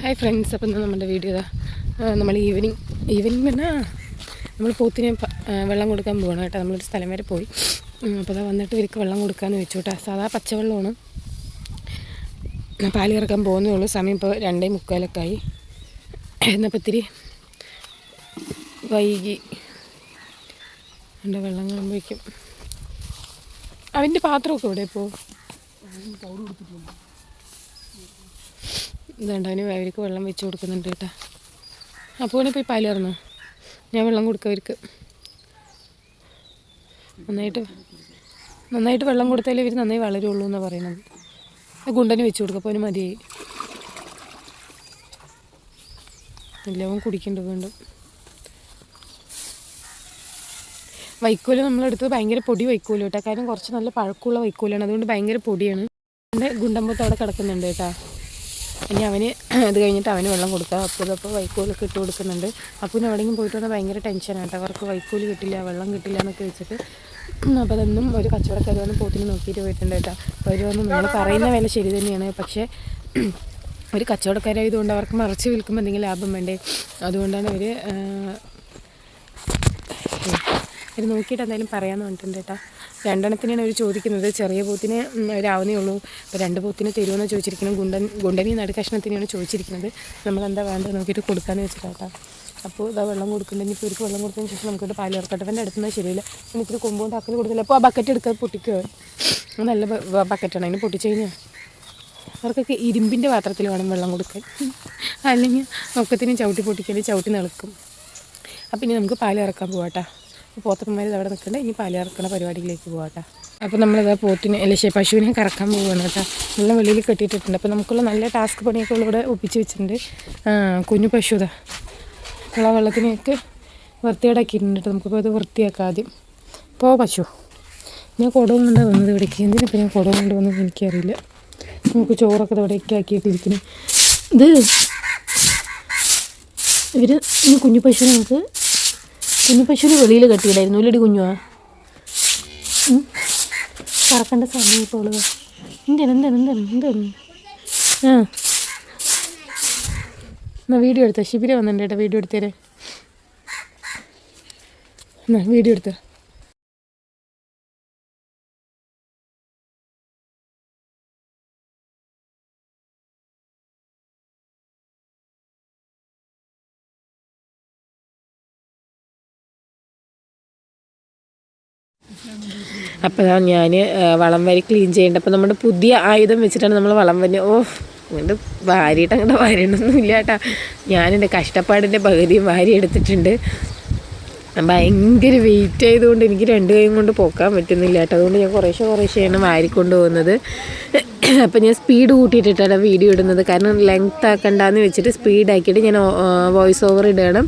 Hi friends അപ്പം നമ്മുടെ video നമ്മൾ ഈവനിങ് ഈവനിങ് പറഞ്ഞാൽ നമ്മൾ പോത്തിന് വെള്ളം കൊടുക്കാൻ പോകണം കേട്ടോ. നമ്മളൊരു സ്ഥലം വരെ പോയി. അപ്പോൾ അതാ വന്നിട്ട് ഇവർക്ക് വെള്ളം കൊടുക്കാമെന്ന് വെച്ചു കേട്ടോ. സാധാ പച്ചവെള്ളമാണ്. പാൽ കറക്കാൻ പോകുന്നേ ഉള്ളൂ. സമയം ഇപ്പോൾ രണ്ടേ മുക്കാലൊക്കെ ആയി. എന്നപ്പോൾ ഇത്തിരി വൈകി. എന്റെ വെള്ളം കാണുമ്പോഴേക്കും അവന്റെ പാത്രമൊക്കെ ഇവിടെ ഇപ്പോൾ ഇതുണ്ട് അവർക്ക് വെള്ളം വെച്ച് കൊടുക്കുന്നുണ്ട് കേട്ടോ. അപ്പോൾ പോയി പാലർന്നു ഞാൻ വെള്ളം കൊടുക്കാം അവർക്ക്. നന്നായിട്ട് നന്നായിട്ട് വെള്ളം കൊടുത്താലേ ഇവർ നന്നായി വളരുള്ളൂ എന്നാണ് പറയുന്നത്. ആ ഗുണ്ടന് വെച്ച് കൊടുക്കും അപ്പോൾ അവന് മതിയായി. എല്ലാവും കുടിക്കേണ്ടത് വീണ്ടും. വൈക്കോൽ നമ്മളെടുത്തത് ഭയങ്കര പൊടി വൈക്കോൽ കേട്ടോ. കാരണം കുറച്ച് നല്ല പഴക്കമുള്ള വൈക്കോലാണ്. അതുകൊണ്ട് ഭയങ്കര പൊടിയാണ്. എന്റെ ഗുണ്ടമ്പത്ത് അവിടെ കിടക്കുന്നുണ്ട് കേട്ടോ. ഇനി അവന് അത് കഴിഞ്ഞിട്ട് അവന് വെള്ളം കൊടുക്കുക അപ്പോൾ വൈക്കോലൊക്കെ ഇട്ട് കൊടുക്കുന്നുണ്ട്. അപ്പോൾ എവിടെയെങ്കിലും പോയിട്ട് വന്നാൽ ഭയങ്കര ടെൻഷനാണ് കേട്ടോ. അവർക്ക് വൈക്കോൽ കിട്ടില്ല വെള്ളം കിട്ടില്ല എന്നൊക്കെ വെച്ചിട്ട്. അപ്പോൾ അതൊന്നും ഒരു കച്ചവടക്കാർ വന്ന് പോത്തിന് നോക്കിയിട്ട് പോയിട്ടുണ്ട് കേട്ടോ. അപ്പോൾ അവർ വന്ന് പറയുന്ന വില ശരി തന്നെയാണ്. പക്ഷേ ഒരു കച്ചവടക്കാരായതുകൊണ്ട് അവർക്ക് മറച്ച് വിൽക്കുമ്പോൾ എന്തെങ്കിലും ലാഭം വേണ്ടേ? അതുകൊണ്ടാണ് അവർ അവർ നോക്കിയിട്ട് എന്തായാലും പറയാമെന്ന് പറഞ്ഞിട്ടുണ്ട് കേട്ടോ. രണ്ടെണ്ണത്തിനാണ് അവർ ചോദിക്കുന്നത്. ചെറിയ പോത്തിന് ഒരാവുന്നേ ഉള്ളൂ. അപ്പോൾ രണ്ട് പോത്തിന് തരുമെന്ന് ചോദിച്ചിരിക്കുന്നത്. ഗുണ്ടൻ ഗുണ്ടനി നടു കഷ്ണത്തിനാണ് ചോദിച്ചിരിക്കുന്നത്. നമ്മളെന്താ വേണ്ടത് നോക്കിയിട്ട് കൊടുക്കാമെന്ന് വെച്ചിട്ടാട്ടോ. അപ്പോൾ ഇതാ വെള്ളം കൊടുക്കുന്നുണ്ടെങ്കിൽ ഇപ്പോൾ ഇവർക്ക് വെള്ളം കൊടുത്തതിന് ശേഷം നമുക്ക് പാൽ അടുത്ത് അടുത്തുനിന്ന് ശരിയില്ല. പിന്നെ ഇത്തിരി കൊമ്പുകൊണ്ട് ആക്കൽ കൊടുത്തില്ല. അപ്പോൾ ആ ബക്കറ്റ് എടുക്കാൻ പൊട്ടിക്കുക നല്ല ബക്കറ്റാണ്. അതിന് പൊട്ടിച്ചു കഴിഞ്ഞാൽ അവർക്കൊക്കെ ഇരുമ്പിന്റെ പാത്രത്തിൽ വേണം വെള്ളം കൊടുക്കാൻ. അല്ലെങ്കിൽ ഒക്കത്തിന് ചവിട്ടി പൊട്ടിക്കൽ ചവിട്ടി നിളക്കും. അപ്പം ഇനി നമുക്ക് പാൽ ഇറക്കാൻ പോവാട്ടാ. പോത്തന്മാർ അവിടെ നിൽക്കണ്ട ഇനി പാൽ കറക്കണ പരിപാടിയിലേക്ക് പോവാട്ടാ. അപ്പോൾ നമ്മളിതാ പോത്തിനെ അല്ലെ പശുവിനെ കറക്കാൻ പോവുകയാണ് കേട്ടോ. നല്ല വെളിയിൽ കെട്ടിയിട്ടിട്ടുണ്ട്. അപ്പോൾ നമുക്കുള്ള നല്ല ടാസ്ക് പണിയൊക്കെ ഇവിടെ ഒപ്പിച്ച് വെച്ചിട്ടുണ്ട്. കുഞ്ഞു പശു ഇതാ. ഉള്ള വെള്ളത്തിനെയൊക്കെ വൃത്തിയേടാക്കിയിട്ടുണ്ട് കേട്ടോ. നമുക്കിപ്പോൾ അത് വൃത്തിയാക്കാം ആദ്യം. പോ പശു. ഞാൻ കുടവും കൊണ്ട് വന്നത് ഇവിടേക്ക്. എന്തിനിപ്പോൾ ഞാൻ കുടവും കൊണ്ട് വന്നത് എനിക്കറിയില്ല. നമുക്ക് ചോറൊക്കെ ഇവിടേക്ക് ആക്കിയിട്ടിരിക്കുന്നു ഇത് ഇവർ കുഞ്ഞു പശുവിനെ നമുക്ക് കുഞ്ഞു പശുവിന് വെളിയിൽ കെട്ടിയിടായിരുന്നു. ഇല്ലടി കുഞ്ഞുവാ. പറക്കണ്ട സമയം ഇപ്പോൾ എന്താണ് എന്താണ് എന്താണ് എന്താണ് ആ. എന്നാ വീഡിയോ എടുത്ത. ശിബിര വന്നിട്ടുണ്ട് കേട്ടോ വീഡിയോ എടുത്തേരെ. എന്നാ വീഡിയോ എടുത്ത. അപ്പോൾ ഞാൻ വളം വരി ക്ലീൻ ചെയ്യേണ്ടത് അപ്പോൾ നമ്മുടെ പുതിയ ആയുധം വെച്ചിട്ടാണ് നമ്മൾ വളം വരി ഓ അങ്ങോട്ട് വാരിയിട്ട് അങ്ങോട്ട് വാരിയിട്ടൊന്നും ഇല്ല കേട്ടാ ഞാനെന്റെ കഷ്ടപ്പാടിന്റെ പകുതിയും വാരി എടുത്തിട്ടുണ്ട്. ഭയങ്കര വെയിറ്റ് ആയതുകൊണ്ട് എനിക്ക് രണ്ട് കൈയും കൊണ്ട് പോക്കാൻ പറ്റുന്നില്ല കേട്ടോ അതുകൊണ്ട് ഞാൻ കുറേശ്ശെ കുറേശ്ശെയാണ് വാരിക്കൊണ്ട് പോകുന്നത്. അപ്പം ഞാൻ സ്പീഡ് കൂട്ടിയിട്ടിട്ടാണ് വീഡിയോ ഇടുന്നത്. കാരണം ലെങ്ത് ആക്കണ്ടെന്ന് വെച്ചിട്ട് സ്പീഡാക്കിയിട്ട് ഞാൻ വോയിസ് ഓവർ ഇടണം.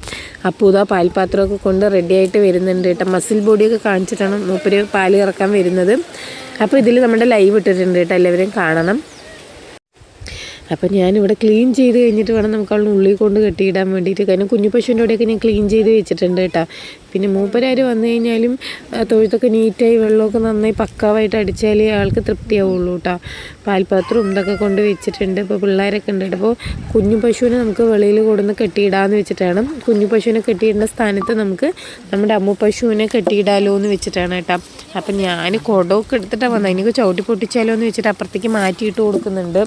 അപ്പോൾ ഇതാ പാൽപാത്രമൊക്കെ കൊണ്ട് റെഡി ആയിട്ട് വരുന്നുണ്ട് കേട്ടോ. മസിൽ ബോഡിയൊക്കെ കാണിച്ചിട്ടാണ് മൂപ്പര് പാൽ ഇറക്കാൻ വരുന്നത്. അപ്പോൾ ഇതിൽ നമ്മുടെ ലൈവ് ഇട്ടിട്ടുണ്ട് കേട്ടോ. എല്ലാവരും കാണണം. അപ്പം ഞാനിവിടെ ക്ലീൻ ചെയ്ത് കഴിഞ്ഞിട്ട് വേണം നമുക്ക് അവളുടെ ഉള്ളിൽ കൊണ്ട് കെട്ടിയിടാൻ വേണ്ടിയിട്ട്. കാരണം കുഞ്ഞു പശുവിന്റെ അവിടെയൊക്കെ ഞാൻ ക്ലീൻ ചെയ്ത് വെച്ചിട്ടുണ്ട് കേട്ടോ. പിന്നെ മൂപ്പരാർ വന്നു കഴിഞ്ഞാലും തൊഴുത്തൊക്കെ നീറ്റായി വെള്ളമൊക്കെ നന്നായി പക്കാവായിട്ട് അടിച്ചാലേ ആൾക്ക് തൃപ്തിയാവുള്ളൂ കേട്ടോ. പാൽപാത്രവും ഇതൊക്കെ കൊണ്ട് വെച്ചിട്ടുണ്ട്. ഇപ്പോൾ പിള്ളേരൊക്കെ ഉണ്ട് അപ്പോൾ കുഞ്ഞു പശുവിനെ നമുക്ക് വെളിയിൽ കൊടുന്ന് കെട്ടിയിടാമെന്ന് വെച്ചിട്ടാണ്. കുഞ്ഞു പശുവിനെ കെട്ടിയിടുന്ന സ്ഥാനത്ത് നമുക്ക് നമ്മുടെ അമ്മു പശുവിനെ കെട്ടിയിടാലോ എന്ന് വെച്ചിട്ടാണ് കേട്ടോ. അപ്പം ഞാൻ കുടമൊക്കെ എടുത്തിട്ടാണ് വന്നത് എനിക്ക് ചവിട്ടി പൊട്ടിച്ചാലോ എന്ന് വെച്ചിട്ട് അപ്പുറത്തേക്ക് മാറ്റിയിട്ട് കൊടുക്കുന്നുണ്ട്.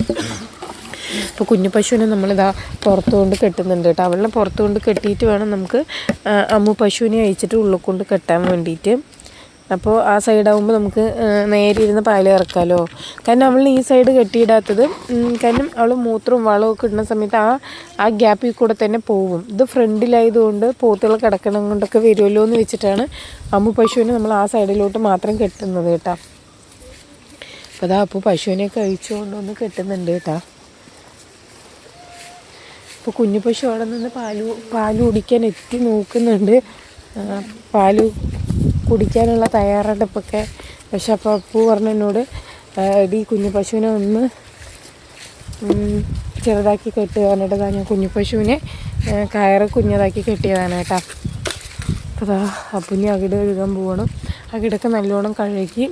അപ്പോൾ കുഞ്ഞു പശുവിനെ നമ്മളിതാ പുറത്തു കൊണ്ട് കെട്ടുന്നുണ്ട് കേട്ടോ. അവളെ പുറത്തു കൊണ്ട് കെട്ടിയിട്ട് വേണം നമുക്ക് അമ്മു പശുവിനെ അയച്ചിട്ട് ഉള്ളിൽ കൊണ്ട് കെട്ടാൻ വേണ്ടിയിട്ട്. അപ്പോൾ ആ സൈഡാകുമ്പോൾ നമുക്ക് നേരെ ഇരുന്ന് പാൽ ഇറക്കാമല്ലോ കാരണം അവൾ ഈ സൈഡ് കെട്ടിയിടാത്തത് കാരണം അവൾ മൂത്രവും വളവും ഒക്കെ ഇടുന്ന സമയത്ത് ആ ആ ഗ്യാപ്പിൽ കൂടെ തന്നെ പോവും. ഇത് ഫ്രണ്ടിലായതുകൊണ്ട് പോത്തുകൾ കിടക്കണം കൊണ്ടൊക്കെ വരുമല്ലോ എന്ന് വെച്ചിട്ടാണ് അമ്മു പശുവിനെ നമ്മൾ ആ സൈഡിലോട്ട് മാത്രം കെട്ടുന്നത് കേട്ടോ. അപ്പോൾ അതാ അപ്പോൾ പശുവിനെ കഴിച്ചുകൊണ്ട് ഒന്ന് കെട്ടുന്നുണ്ട് കേട്ടോ. ഇപ്പോൾ കുഞ്ഞു പശു അവിടെ നിന്ന് പാൽ പാൽ കുടിക്കാൻ എത്തി നോക്കുന്നുണ്ട്. പാൽ കുടിക്കാനുള്ള തയ്യാറെടുപ്പൊക്കെ പക്ഷെ അപ്പോൾ അപ്പു പറഞ്ഞു എന്നോട് ഡി കുഞ്ഞു പശുവിനെ ഒന്ന് ചെറുതാക്കി കെട്ടുക പറഞ്ഞിട്ട് ഞാൻ കുഞ്ഞു പശുവിനെ കയറ് കുഞ്ഞതാക്കി കെട്ടിയതാണ് കേട്ടോ. അപ്പോൾ അതാ അപ്പുനി അകിട് കഴുകാൻ പോകണം അകിടൊക്കെ നല്ലോണം കഴുകി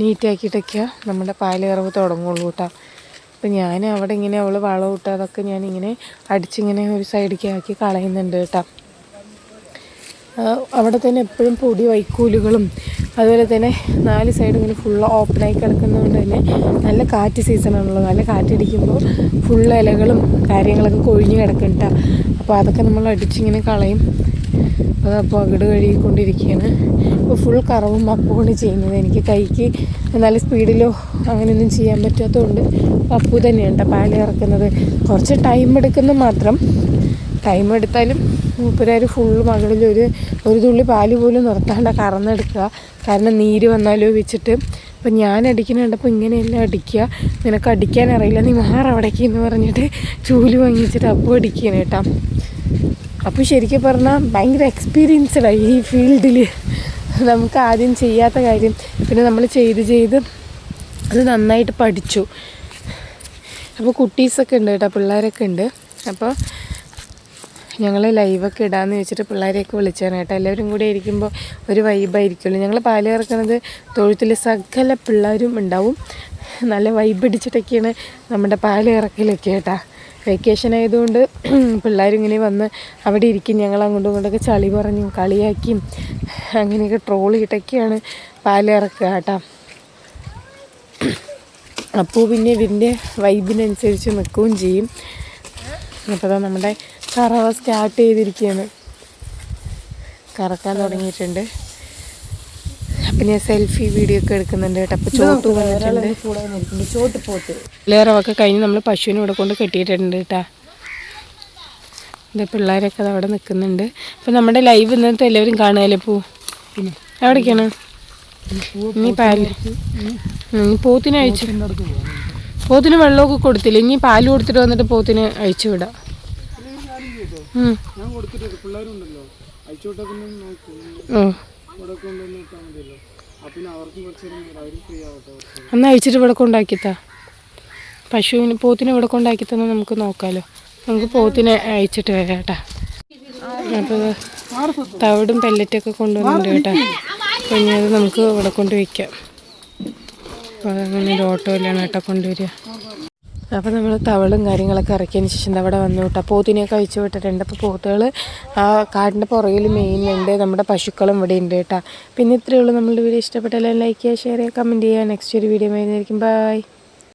നീറ്റാക്കിയിട്ടൊക്കെയാണ് നമ്മുടെ പാൽ കറവ് തുടങ്ങുള്ളൂ കേട്ടോ. അപ്പം ഞാൻ അവിടെ ഇങ്ങനെ അവൾ വളം ഇട്ട് അതൊക്കെ ഞാനിങ്ങനെ അടിച്ചിങ്ങനെ ഒരു സൈഡിലേക്ക് ആക്കി കളയുന്നുണ്ട് കേട്ടോ. അവിടെ തന്നെ എപ്പോഴും പൊടി വൈക്കൂലുകളും അതുപോലെ തന്നെ നാല് സൈഡ് ഇങ്ങനെ ഫുള്ള് ഓപ്പണായി കിടക്കുന്നതുകൊണ്ട് തന്നെ നല്ല കാറ്റ് സീസണാണല്ലോ നല്ല കാറ്റടിക്കുമ്പോൾ ഫുൾ ഇലകളും കാര്യങ്ങളൊക്കെ കൊഴിഞ്ഞ് കിടക്കണ്ട അപ്പോൾ അതൊക്കെ നമ്മൾ അടിച്ചിങ്ങനെ കളയും. അപ്പോൾ അകിട് കഴുകിക്കൊണ്ടിരിക്കുകയാണ് ഇപ്പോൾ ഫുൾ കറവും അപ്പുമാണ് ചെയ്യുന്നത്. എനിക്ക് കൈക്ക് നല്ല സ്പീഡിലോ അങ്ങനെയൊന്നും ചെയ്യാൻ പറ്റാത്തതുകൊണ്ട് അപ്പു തന്നെയാണ് കേട്ടോ പാൽ ഇറക്കുന്നത് കുറച്ച് ടൈം എടുക്കുന്നു മാത്രം. ടൈം എടുത്താലും മൂപ്പരാർ ഫുള്ള് മകളിലൊരു ഒരു തുള്ളി പാൽ പോലും നിർത്താണ്ട് കറന്നെടുക്കുക. കാരണം നീര് വന്നാലോ വെച്ചിട്ട്. അപ്പം ഞാൻ അടിക്കുന്ന കണ്ടപ്പോൾ ഇങ്ങനെയെല്ലാം അടിക്കുക. നിനക്ക് അടിക്കാൻ അറിയില്ല. നീ മാറവിടേക്ക് എന്ന് പറഞ്ഞിട്ട് ചൂൽ വാങ്ങിച്ചിട്ട് അപ്പോൾ അടിക്കുകയാണ് കേട്ടോ. അപ്പോൾ ശരിക്കും പറഞ്ഞാൽ ഭയങ്കര എക്സ്പീരിയൻസ്ഡായി ഈ ഫീൽഡിൽ നമുക്ക് ആദ്യം ചെയ്യാത്ത കാര്യം പിന്നെ നമ്മൾ ചെയ്ത് ചെയ്ത് അത് നന്നായിട്ട് പഠിച്ചു. അപ്പോൾ കുട്ടീസൊക്കെ ഉണ്ട് കേട്ടോ പിള്ളേരൊക്കെ ഉണ്ട്. അപ്പോൾ ഞങ്ങൾ ലൈവൊക്കെ ഇടാമെന്ന് വെച്ചിട്ട് പിള്ളേരെയൊക്കെ വിളിച്ചാണ് കേട്ടോ. എല്ലാവരും കൂടെ ഇരിക്കുമ്പോൾ ഒരു വൈബായിരിക്കുമല്ലോ ഞങ്ങൾ പാൽ കറക്കുന്നത് തൊഴുത്തിൽ സകല പിള്ളേരും ഉണ്ടാവും. നല്ല വൈബ് അടിച്ചിട്ടൊക്കെയാണ് നമ്മുടെ പാൽ ഇറക്കലൊക്കെ കേട്ടാ. വെക്കേഷൻ ആയതുകൊണ്ട് പിള്ളേരിങ്ങനെ വന്ന് അവിടെ ഇരിക്കും. ഞങ്ങൾ അങ്ങോട്ടും ഇങ്ങോട്ടൊക്കെ ചളി പറഞ്ഞും കളിയാക്കിയും അങ്ങനെയൊക്കെ ട്രോൾ പാലിറക്കുക കേട്ടോ. അപ്പോൾ പിന്നെ ഇതിന്റെ വൈബിനനുസരിച്ച് നിൽക്കുകയും ചെയ്യും. അപ്പോൾ നമ്മുടെ കറവ സ്റ്റാർട്ട് ചെയ്തിരിക്കുകയാണ്. കറക്കാൻ തുടങ്ങിയിട്ടുണ്ട്. ഞാൻ സെൽഫി വീഡിയോ ഒക്കെ എടുക്കുന്നുണ്ട് കേട്ടോ. അപ്പോൾ ചോട്ട് വന്നിട്ടുണ്ട്. ചോട്ട് പോത്ത്. ലേറവൊക്കെ കഴിഞ്ഞ് നമ്മൾ പശുവിനെ ഇവിടെ കൊണ്ട് കെട്ടിയിട്ടുണ്ട് കേട്ടോ. ഇത് പിള്ളേരൊക്കെ അത് അവിടെ നിൽക്കുന്നുണ്ട് അപ്പം നമ്മുടെ ലൈവ് ഇന്നത്തെ എല്ലാവരും കാണുകയല്ലേ പൂ? പിന്നെ. എവിടേക്കാണ്? ഇനി ഇനി പോത്തിന് അയച്ചു പോത്തിന് വെള്ളമൊക്കെ കൊടുത്തില്ല? ഇനി പാൽ കൊടുത്തിട്ട് വന്നിട്ട് പോത്തിന് അയച്ചു വിടാം. പിന്നെ ഓ അന്ന് അയച്ചിട്ട് ഇവിടെ കൊണ്ടാക്കിത്താ പശുവിന് പോത്തിനെ ഇവിടെ കൊണ്ടാക്കി തന്നെ നമുക്ക് നോക്കാമല്ലോ നമുക്ക് പോത്തിനെ അയച്ചിട്ട് വരാം കേട്ടാ അപ്പോൾ തവിടും പെല്ലറ്റൊക്കെ കൊണ്ടുവന്നിട്ടുണ്ട് കേട്ടാ. അപ്പോൾ ഇനി അത് നമുക്ക് ഇവിടെ കൊണ്ട് വയ്ക്കാം അപ്പോൾ അതങ്ങനെ ഒരു ഓട്ടോയിലാണ് കേട്ടോ കൊണ്ടുവരിക. അപ്പോൾ നമ്മൾ തവളും കാര്യങ്ങളൊക്കെ ഇറക്കിയതിന് ശേഷം അവിടെ വന്നു കേട്ടോ പോത്തിനെയൊക്കെ അഴിച്ചു വിട്ടിട്ടുണ്ട്. അപ്പോൾ പോത്തുകൾ ആ കാടിന്റെ പുറകിൽ മെയിനുണ്ട് നമ്മുടെ പശുക്കളും ഇവിടെ ഉണ്ട് കേട്ടോ പിന്നെ ഇത്രയേ ഉള്ളൂ. നമ്മളുടെ വീഡിയോ ഇഷ്ടപ്പെട്ടാലും ലൈക്ക് ചെയ്യുക ഷെയർ ചെയ്യുക കമന്റ് ചെയ്യുക. നെക്സ്റ്റ് ഒരു വീഡിയോ വരുന്നതായിരിക്കും. ബൈ